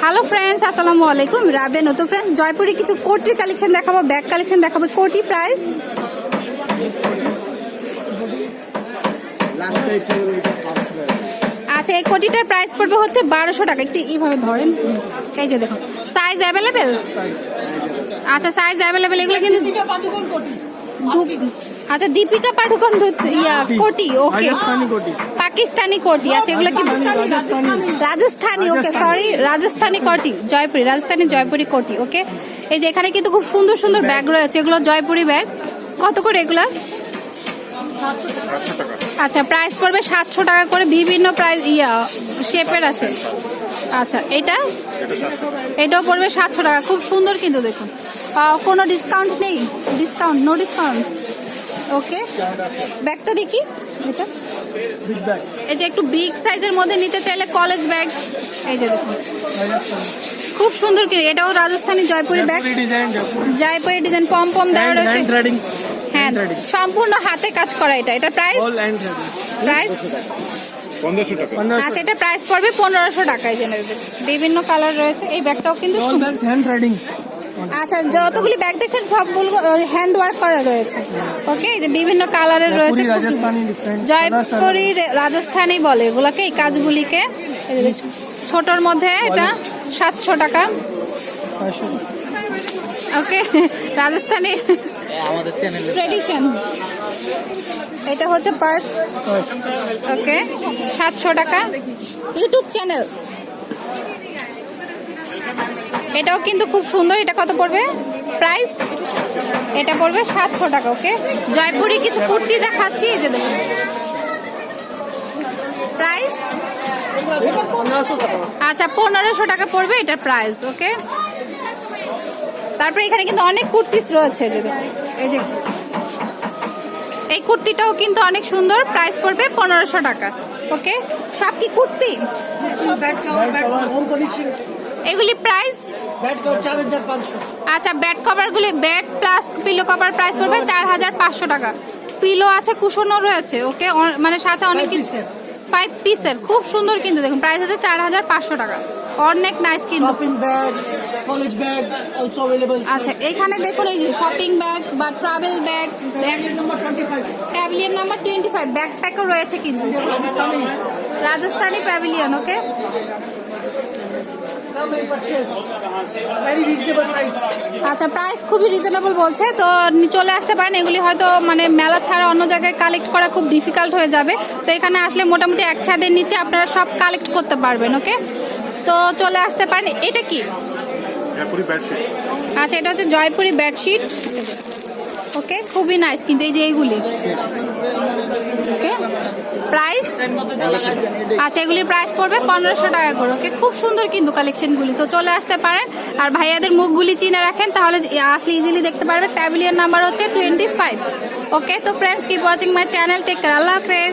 Hello friends আসসালামু আলাইকুম রাবে নতুন ফ্রেন্ডস জয়পুরে কিছু কোটির কালেকশন দেখাবো ব্যাগ কালেকশন দেখাবো কোটি প্রাইস আচ্ছা এই কোটিটার প্রাইস পড়বে হচ্ছে বারোশো টাকা। একটু এইভাবে ধরেন। এই যে দেখুন সাইজ অ্যাভেলেবেল আচ্ছা সাইজ অ্যাভেলেবেল এগুলো কিন্তু আচ্ছা দীপিকা পাডুকোন ইয়া কোটি ওকে। পাকিস্তানি কোটি আচ্ছা এগুলো কি রাজস্থানি রাজস্থানি। ওকে সরি রাজস্থানি কোটি জয়পুরি রাজস্থানি জয়পুরি কোটি ওকে। এই যে এখানে কিন্তু খুব সুন্দর সুন্দর ব্যাগ রয়েছে এগুলো জয়পুরি ব্যাগ। কত করে এগুলা? আচ্ছা প্রাইস পড়বে সাতশো টাকা করে বিভিন্ন প্রাইস ইয়া শেপের আছে। আচ্ছা এটা এটাও পড়বে সাতশো টাকা খুব সুন্দর কিন্তু দেখুন। কোনো ডিসকাউন্ট নেই? Discount no discount okay. ব্যাগটা দেখি। এটা। এই যে একটু বিগ সাইজের মধ্যে নিতে চাইলে কলেজ ব্যাগ এই যে দেখুন। খুব সুন্দর কি এটাও Rajasthani Jaipuri bag Jaipuri design Jaipuri. Design pom pom দেওয়া রয়েছে। হ্যাঁ সম্পূর্ণ হাতে কাজ করা এটা। এটা প্রাইস প্রাইস আচ্ছা এটা প্রাইস পড়বে পনেরোশো টাকায় জেনে বিভিন্ন কালার রয়েছে। এই ব্যাগটাও কিন্তু সুন্দর। হ্যান্ড আচ্ছা যতগুলি ব্যাগ দেখছেন সবগুলো হ্যান্ড ওয়ার্ক করা রয়েছে। ওকে এই যে বিভিন্ন কালারের রয়েছে জয়পুরি রাজস্থানি বলে এগুলাকে এই কাজগুলিকে। ছোটর মধ্যে এটা সাতশো টাকা। ওকে রাজস্থানি ট্রেডিশন এটা হচ্ছে পার্স ওকে সাতশো টাকা। ইউটিউব চ্যানেল এটাও কিন্তু খুব সুন্দর। এটা কত পড়বে? প্রাইস এটা পড়বে সাতশো টাকা ওকে জয়পুরি কিছু কুর্তি দেখাচ্ছি এই যে দেখুন। প্রাইস আচ্ছা পনেরোশো টাকা পড়বে এটার প্রাইস ওকে তারপরে এখানে কিন্তু অনেক কুর্তিস রয়েছে যে। এই যে, এই কুর্তিটাও কিন্তু অনেক সুন্দর প্রাইস পড়বে পনেরোশো টাকা ওকে সব কি কুর্তি? ব্যাগ ব্যাগ এগুলি প্রাইস ব্যাগ আচ্ছা bed কভারগুলি bed plus pillow cover price পড়বে চার হাজার পাঁচশো টাকা। পিলো আছে কুশনও রয়েছে ওকে মানে সাথে অনেক কিছু ফাইভ পিসের খুব সুন্দর কিন্তু দেখুন প্রাইস হচ্ছে চার হাজার পাঁচশো টাকা। অনেক নাইস কিন্তু। ব্যাগ আচ্ছা এখানে দেখুন এই যে শপিং ব্যাগ বা travel bag bag number twenty five pavilion number twenty five ব্যাকপ্যাকও রয়েছে কিন্তু। রাজস্থানি প্যাভিলিয়ন ওকে আচ্ছা প্রাইস খুবই রিজনেবল বলছে। তো চলে আসতে পারেন। এগুলি হয়তো মানে মেলা ছাড়া অন্য জায়গায় কালেক্ট করা খুব ডিফিকাল্ট হয়ে যাবে। তো এখানে আসলে মোটামুটি এক ছাদের নিচে আপনারা সব কালেক্ট করতে পারবেন ওকে তো চলে আসতে পারেন। এটা কি? আচ্ছা এটা হচ্ছে জয়পুরি বেডশিট ওকে খুবই নাইস কিন্তু এই যে এইগুলি। প্রাইস আচ্ছা এগুলির প্রাইস পড়বে পনেরোশো টাকা করে ওকে খুব সুন্দর কিন্তু কালেকশনগুলি তো চলে আসতে পারেন। আর ভাইয়াদের মুখগুলি চিনে রাখেন, তাহলে আসলে ইজিলি দেখতে পারবেন প্যাভিলিয়ন নাম্বার হচ্ছে টোয়েন্টি ফাইভ ওকে তো friends keep watching my channel take care আল্লাহ হাফেজ।